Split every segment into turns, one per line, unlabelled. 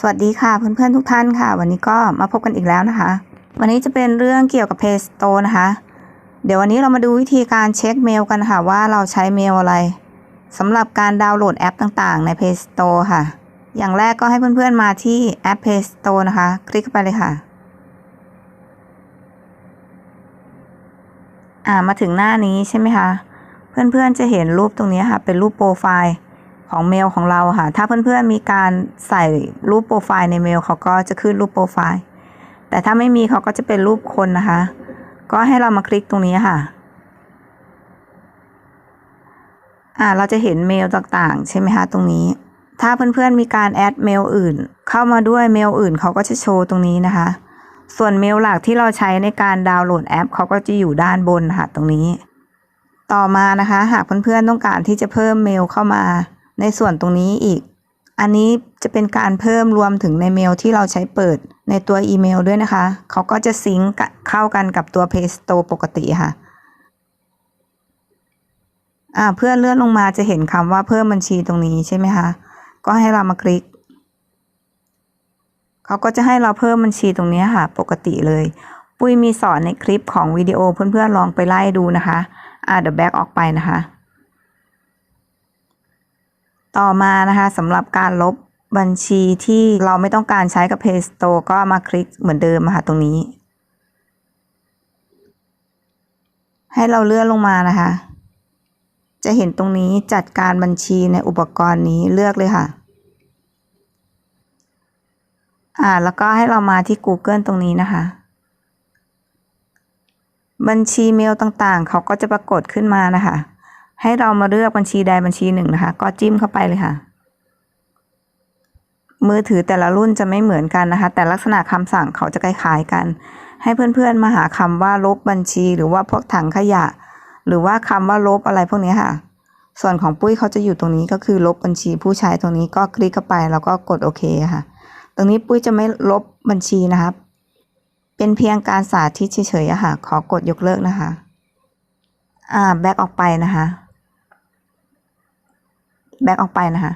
สวัสดีค่ะเพื่อนๆทุกท่านค่ะ วันนี้ก็มาพบกันอีกแล้วนะคะ วันนี้จะเป็นเรื่องเกี่ยวกับ Play Store นะคะ เดี๋ยววันนี้เรามาดูวิธีการเช็คเมลกันค่ะว่าเราใช้เมลอะไรสำหรับการดาวน์โหลดแอปต่างๆ ใน Play Store ค่ะ อย่างแรกก็ให้เพื่อนๆมาที่แอป Play Store นะคะ คลิกเข้าไปเลยค่ะอ่ามาถึงหน้านี้ใช่ไหมคะเพื่อนๆจะเห็นรูปตรงนี้ค่ะ เป็นรูปโปรไฟล์ ของเมลของเราค่ะ ถ้าเพื่อนๆมีการใส่รูปโปรไฟล์ในเมลเขาก็จะขึ้นรูปโปรไฟล์ แต่ถ้าไม่มีเขาก็จะเป็นรูปคนนะคะ ก็ให้เรามาคลิกตรงนี้ค่ะ อ่า เราจะเห็นเมลต่างๆ ใช่ไหมคะตรงนี้ ถ้าเพื่อนๆมีการแอดเมลอื่น เข้ามาด้วยเมลอื่นเขาก็จะโชว์ตรงนี้นะคะ ส่วนเมลหลักที่เราใช้ในการดาวน์โหลดแอปเขาก็จะอยู่ด้านบนค่ะตรงนี้ ต่อมานะคะ หากเพื่อนๆต้องการที่จะเพิ่มเมลเข้ามา ในส่วนตรงนี้อีก อันนี้จะเป็นการเพิ่มรวมถึงในเมลที่เราใช้เปิดในตัวอีเมลด้วยนะคะ เขาก็จะซิงก์เข้ากันกับตัว Play Store ปกติค่ะ่าเพื่อเลื่อนลงมาจะเห็นคำว่าเพิ่มบัญชีตรงนี้ใช่ไหมคะ ก็ให้เรามาคลิก เขาก็จะให้เราเพิ่มบัญชีตรงนี้ค่ะ ปกติเลย ปุ้ยมีสอนในคลิปของวิดีโอเพื่อนๆลองไปไล่ดูนะคะ อ่าเดี๋ยวแบ็กออกไปนะคะ ต่อมานะคะสำหรับการลบบัญชีที่เราไม่ต้องการใช้กับ Play Store ก็มาคลิกเหมือนเดิมค่ะตรงนี้ ให้เราเลื่อนลงมานะคะ จะเห็นตรงนี้จัดการบัญชีในอุปกรณ์นี้เลือกเลยค่ะ อ่าแล้วก็ให้เรามาที่ Google ตรงนี้นะคะ บัญชีเมลต่างๆ เขาก็จะปรากฏขึ้นมานะคะ ให้เรามาเลือกบัญชีใดบัญชีหนึ่งนะคะ ก็จิ้มเข้าไปเลยค่ะ มือถือแต่ละรุ่นจะไม่เหมือนกันนะคะ แต่ลักษณะคำสั่งเขาจะคล้ายๆกัน ให้เพื่อนๆมาหาคำว่าลบบัญชี หรือว่าพวกถังขยะ หรือว่าคำว่าลบอะไรพวกนี้ค่ะ ส่วนของปุ้ยเขาจะอยู่ตรงนี้ก็คือลบบัญชีผู้ใช้ตรงนี้ก็คลิกเข้าไปแล้วก็กดโอเคค่ะ ตรงนี้ปุ้ยจะไม่ลบบัญชีนะครับเป็นเพียงการสาธิตเฉยๆค่ะ ขอกดยกเลิกนะคะ อ่า แบ็กออกไปนะคะ แบ็กออกไปนะคะ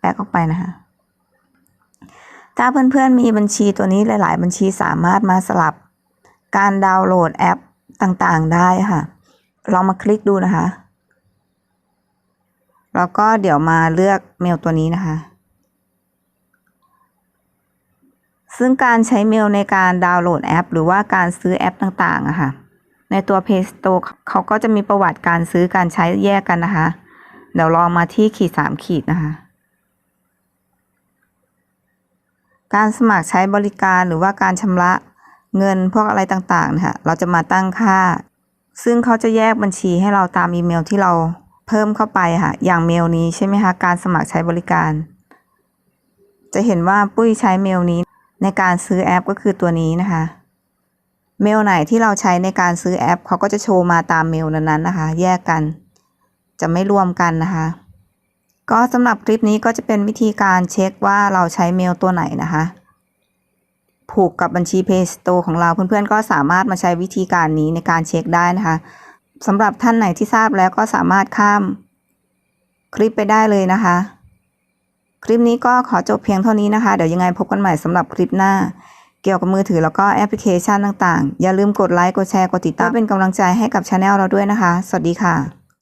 แบ็กออกไปนะคะ ถ้าเพื่อนๆมีบัญชีตัวนี้หลาย ๆ บัญชีสามารถมาสลับการดาวน์โหลดแอปต่างๆได้ค่ะ ลองมาคลิกดูนะคะ แล้วก็เดี๋ยวมาเลือกเมลตัวนี้นะคะ ซึ่งการใช้เมลในการดาวน์โหลดแอป หรือว่าการซื้อแอปต่างๆอะค่ะ ในตัว Play Store เขาก็จะมีประวัติการซื้อการใช้แยกกันนะคะ เดี๋ยวลองมาที่ขีดสามขีดนะคะ การสมัครใช้บริการหรือว่าการชำระเงินพวกอะไรต่างๆนะคะเราจะมาตั้งค่า ซึ่งเขาจะแยกบัญชีให้เราตามอีเมลที่เราเพิ่มเข้าไปค่ะ อย่างเมลนี้ใช่ไหมคะ การสมัครใช้บริการ จะเห็นว่าปุ้ยใช้เมลนี้ในการซื้อแอปก็คือตัวนี้นะคะ เมลไหนที่เราใช้ในการซื้อแอปเขาก็จะโชว์มาตามเมลนั้นๆนะคะ แยกกัน จะไม่รวมกันนะคะ ก็สำหรับคลิปนี้ก็จะเป็นวิธีการเช็คว่าเราใช้เมลตัวไหนนะคะ ผูกกับบัญชี Play Store ของเราเพื่อนๆ ก็สามารถมาใช้วิธีการนี้ในการเช็คได้นะคะสำหรับท่านไหนที่ทราบแล้วก็สามารถข้ามคลิปไปได้เลยนะคะ คลิปนี้ก็ขอจบเพียงเท่านี้นะคะ เดี๋ยวยังไงพบกันใหม่สำหรับคลิปหน้า เกี่ยวกับมือถือแล้วก็แอปพลิเคชันต่างๆ อย่าลืมกดไลค์ กดแชร์ กดติดตามเป็นกำลังใจให้กับช anel เราด้วยนะคะ สวัสดีค่ะ